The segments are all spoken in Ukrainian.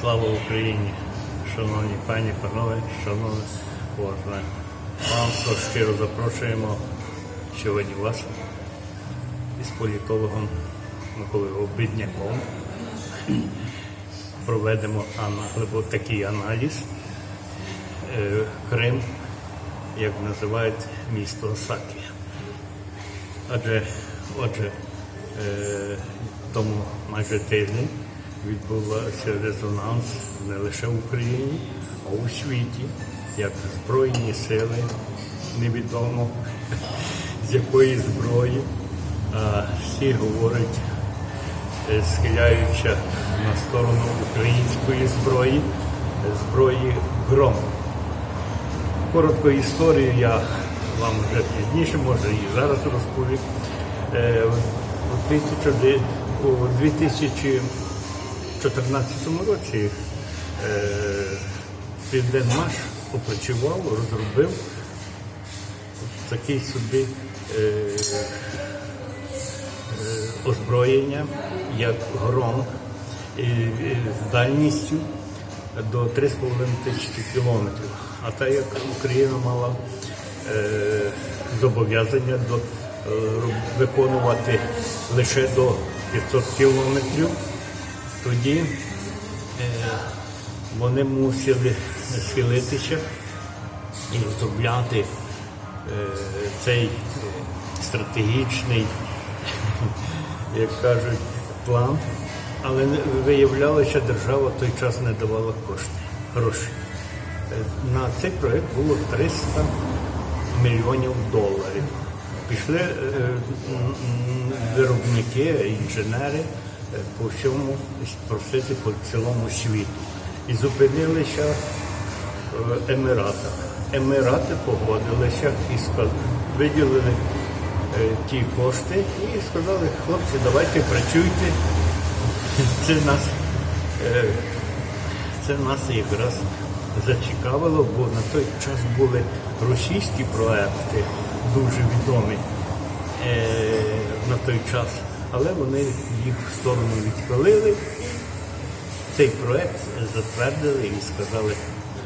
Слава Україні! Шановні пані, панове, шановне кожне. Панство щиро запрошуємо сьогодні вас із політологом Миколою Бідняком. Проведемо такий аналіз. Е, Крим, як називають місто Осакі. Адже, отже, е, тому майже тиждень відбувався резонанс не лише в Україні, а у світі, як Збройні сили, невідомо з якої зброї. А всі говорять, е, схиляючи на сторону української зброї, зброї гром. Коротко історію я вам вже пізніше, може і зараз розповім. Е, У 1000 у 2014 році е, Південмаш опрацював, розробив такий собі е, е, озброєння, як гром, з дальністю до 3,5 тисячі кілометрів. А так як Україна мала зобов'язання до, виконувати лише до 500 кілометрів, тоді е, вони мусили схилитися і розробляти е, цей е, стратегічний, як кажуть, план, але виявлялося, держава в той час не давала кошти, гроші. На цей проєкт було 300 мільйонів доларів. Пішли виробники, інженери по всьому просити по цілому світу. І зупинилися в Еміратах. Емірати погодилися і виділили е, ті кошти і сказали, хлопці, давайте працюйте. Це нас, е, це нас якраз зацікавило, бо на той час були російські проекти дуже відомі е, на той час, але вони їх в сторону відхилили цей проект затвердили і сказали,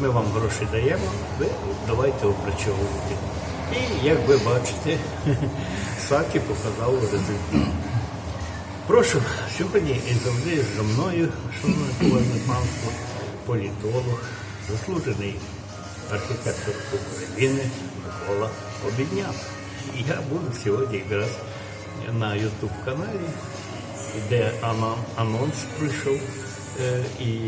ми вам гроші даємо, ви давайте опрацьовувати. І як ви бачите, Сакі показав результат. Прошу, сьогодні і завжди за мною, шановне поважне панство, політолог, заслужений архітектор України Микола Обідняк. І я буду сьогодні якраз на YouTube каналі, де анонс прийшов, е, і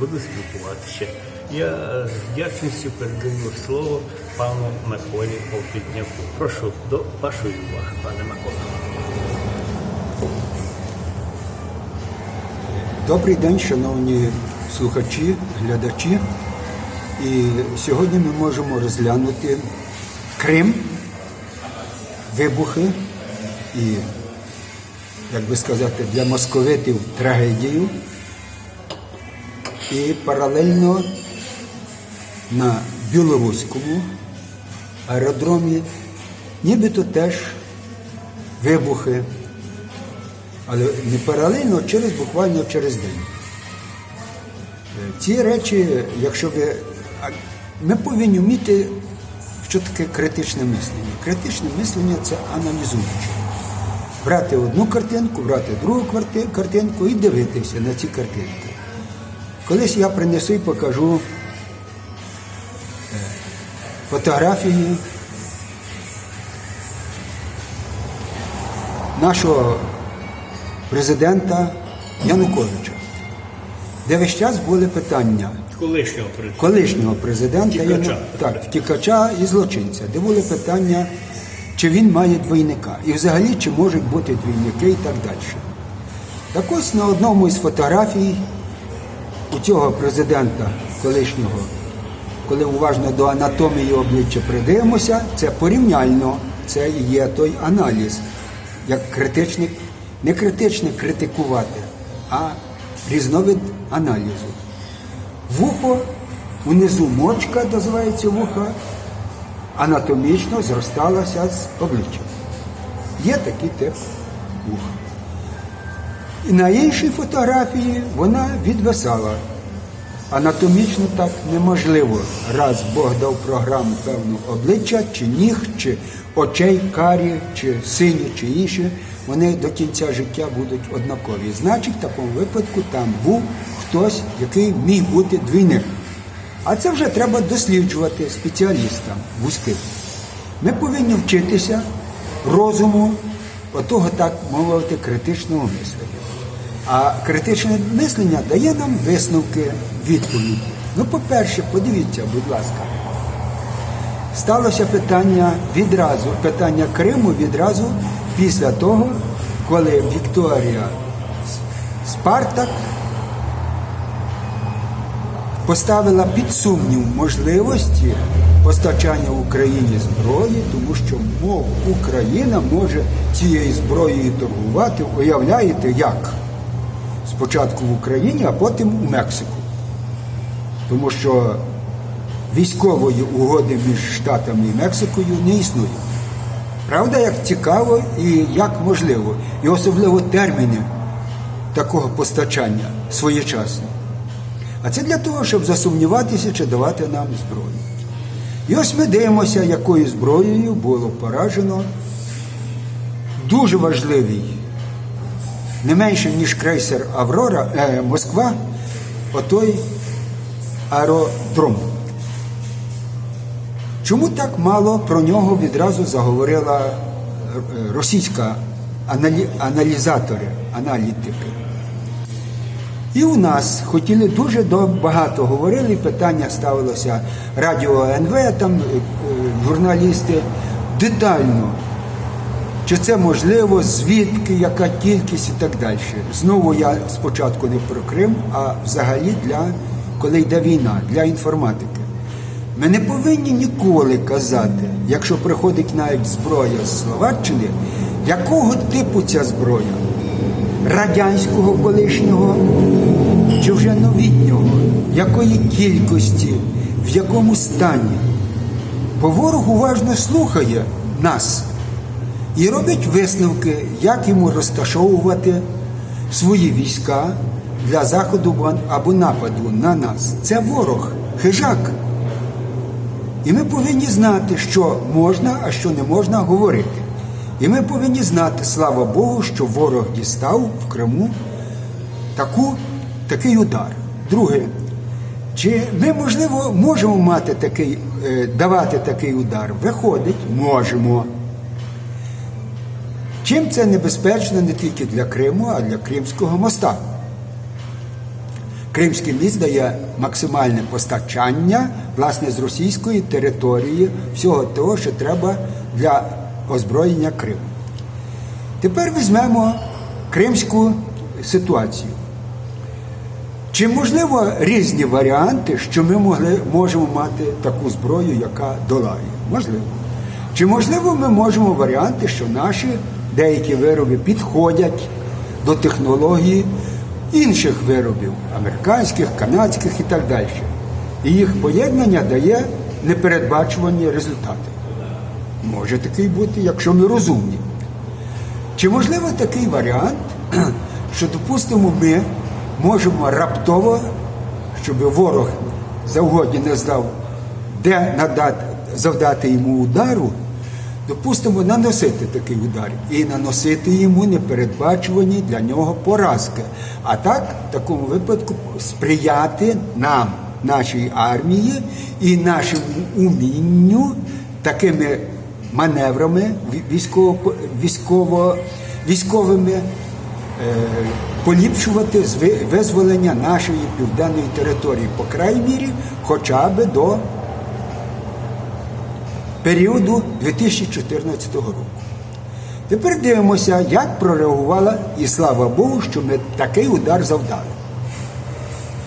буду спілкуватися. Я з вдячністю передаю слово пану Миколі Обідняку. Прошу до вашої уваги, пане Микола. Добрий день, шановні слухачі, глядачі. І сьогодні ми можемо розглянути Крим, вибухи і, як би сказати, для московитів трагедію. І паралельно на білоруському аеродромі нібито теж вибухи але не паралельно, а через буквально через день. Е, Ці речі, якщо ви. Ми повинні вміти, що таке критичне мислення. Критичне мислення це аналізуюче. Брати одну картинку, брати другу картинку і дивитися на ці картинки. Колись я принесу і покажу е, фотографії нашого президента Януковича, де весь час були питання Колишнього президента. колишнього президента Втікача. Яну- так, втікача і злочинця, де були питання, чи він має двійника, і взагалі чи можуть бути двійники і так далі. Так ось на одному із фотографій у цього президента колишнього, коли уважно до анатомії обличчя придивимося, це порівняльно, це є той аналіз, як критичний, не критичне критикувати, а різновид аналізу. Вухо, унизу мочка називається вуха, анатомічно зросталася з обличчя. Є такий тип вуха. І на іншій фотографії вона відвисала. Анатомічно так неможливо. Раз Бог дав програму певну обличчя, чи ніг, чи очей, карі, чи сині, чи інші, вони до кінця життя будуть однакові. Значить, в такому випадку там був хтось, який міг бути двійник. А це вже треба досліджувати спеціалістам вузьким. Ми повинні вчитися розуму, отого так мовити, критичного мислення. А критичне мислення дає нам висновки відповіді. Ну, по-перше, подивіться, будь ласка, сталося питання відразу, питання Криму відразу після того, коли Вікторія Спартак поставила під сумнів можливості постачання Україні зброї, тому що мов Україна може цією зброєю торгувати. Уявляєте, як? Спочатку в Україні, а потім у Мексику. Тому що військової угоди між Штатами і Мексикою не існує. Правда, як цікаво і як можливо, і особливо терміни такого постачання своєчасні. А це для того, щоб засумніватися, чи давати нам зброю. І ось ми дивимося, якою зброєю було поражено дуже важливий, не менше, ніж крейсер Аврора, е, Москва, отой аеродром. Чому так мало про нього відразу заговорила е, російська аналі... аналізатори, аналітики? І у нас хотіли дуже багато говорили, питання ставилося радіо НВ, там е, е, журналісти детально. Чи це можливо, звідки, яка кількість і так далі. Знову я спочатку не про Крим, а взагалі для коли йде війна, для інформатики. Ми не повинні ніколи казати, якщо приходить навіть зброя з Словаччини, якого типу ця зброя? Радянського колишнього чи вже новітнього, якої кількості, в якому стані. Бо ворог уважно слухає нас і робить висновки, як йому розташовувати свої війська для заходу або нападу на нас. Це ворог, хижак. І ми повинні знати, що можна, а що не можна говорити. І ми повинні знати, слава Богу, що ворог дістав в Криму таку, такий удар. Друге, чи ми, можливо, можемо мати такий, е, давати такий удар? Виходить, можемо. Чим це небезпечно не тільки для Криму, а для Кримського моста? Кримський міст дає максимальне постачання власне з російської території всього того, що треба для озброєння Криму. Тепер візьмемо кримську ситуацію. Чи можливо різні варіанти, що ми могли, можемо мати таку зброю, яка долає? Можливо. Чи можливо ми можемо варіанти, що наші деякі вироби підходять до технології інших виробів, американських, канадських і так далі. І їх поєднання дає непередбачувані результати. Може такий бути, якщо ми розумні. Чи можливо такий варіант, що, допустимо, ми можемо раптово, щоб ворог завгоді не знав, де надати, завдати йому удару, допустимо, наносити такий удар і наносити йому непередбачувані для нього поразки. А так, в такому випадку, сприяти нам, нашій армії і нашому умінню такими маневрами військово, військово, військовими е, поліпшувати визволення нашої південної території, по крайній мірі, хоча б до періоду 2014 року. Тепер дивимося, як прореагувала, і слава Богу, що ми такий удар завдали.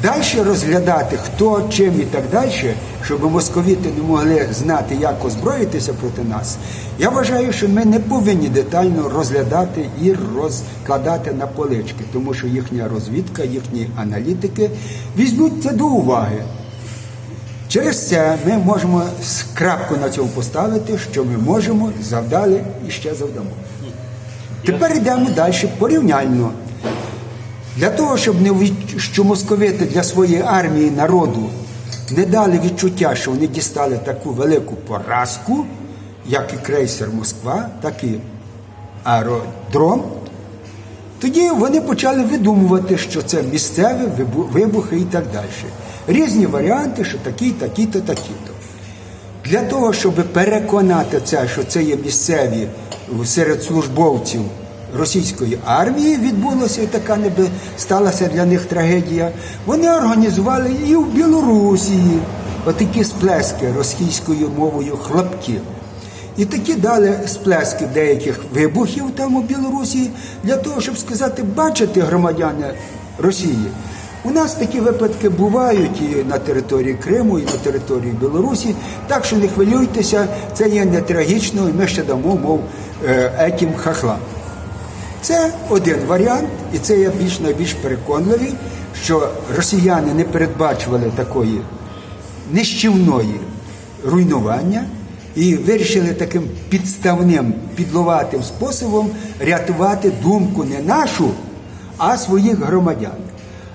Далі розглядати, хто чим і так далі, щоб московіти не могли знати, як озброїтися проти нас. Я вважаю, що ми не повинні детально розглядати і розкладати на полички, тому що їхня розвідка, їхні аналітики візьмуть це до уваги. Через це ми можемо крапку на цьому поставити, що ми можемо, завдали і ще завдамо. Тепер йдемо далі порівняльно. Для того, щоб не що московити для своєї армії народу не дали відчуття, що вони дістали таку велику поразку, як і крейсер Москва, так і аеродром, тоді вони почали видумувати, що це місцеві вибухи і так далі. Різні варіанти, що такі, такі-то, такі-то. Для того, щоб переконати це, що це є місцеві серед службовців російської армії, відбулося і така неби сталася для них трагедія. Вони організували і в Білорусі отакі сплески російською мовою хлопки. І такі дали сплески деяких вибухів там у Білорусі для того, щоб сказати, бачите, громадяни Росії. У нас такі випадки бувають і на території Криму, і на території Білорусі. Так що не хвилюйтеся, це є не трагічно, і ми ще дамо, мов е, етім хахла. Це один варіант, і це я більш найбільш переконливий, що росіяни не передбачували такої нищівної руйнування і вирішили таким підставним, підловатим способом рятувати думку не нашу, а своїх громадян.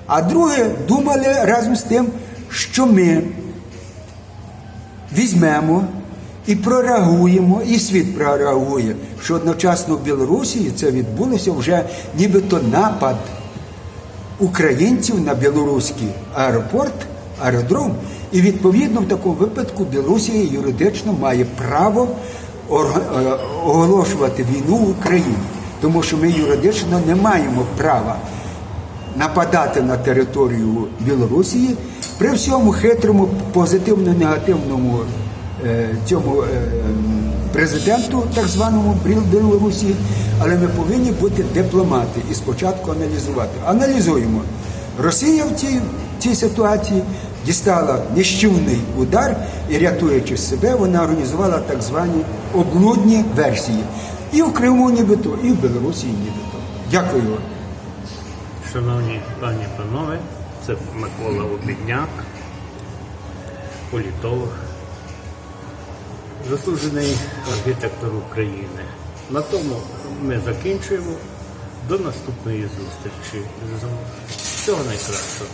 А друге, думали разом з тим, що ми візьмемо і прореагуємо, і світ прореагує, що одночасно в Білорусі це відбулося вже нібито напад українців на білоруський аеропорт, аеродром. І відповідно в такому випадку Білорусія юридично має право е, оголошувати війну в Україні, тому що ми юридично не маємо права нападати на територію Білорусі при всьому хитрому позитивно-негативному цьому е, президенту, так званому Біл- Білорусі, але ми повинні бути дипломати і спочатку аналізувати. Аналізуємо. Росія в цій, цій ситуації дістала нищівний удар і, рятуючи себе, вона організувала так звані облудні версії. І в Криму нібито, і в Білорусі нібито. Дякую вам. Шановні пані панове, це Микола Обідняк, політолог, заслужений архітектор України. На тому ми закінчуємо. До наступної зустрічі. Всього найкращого.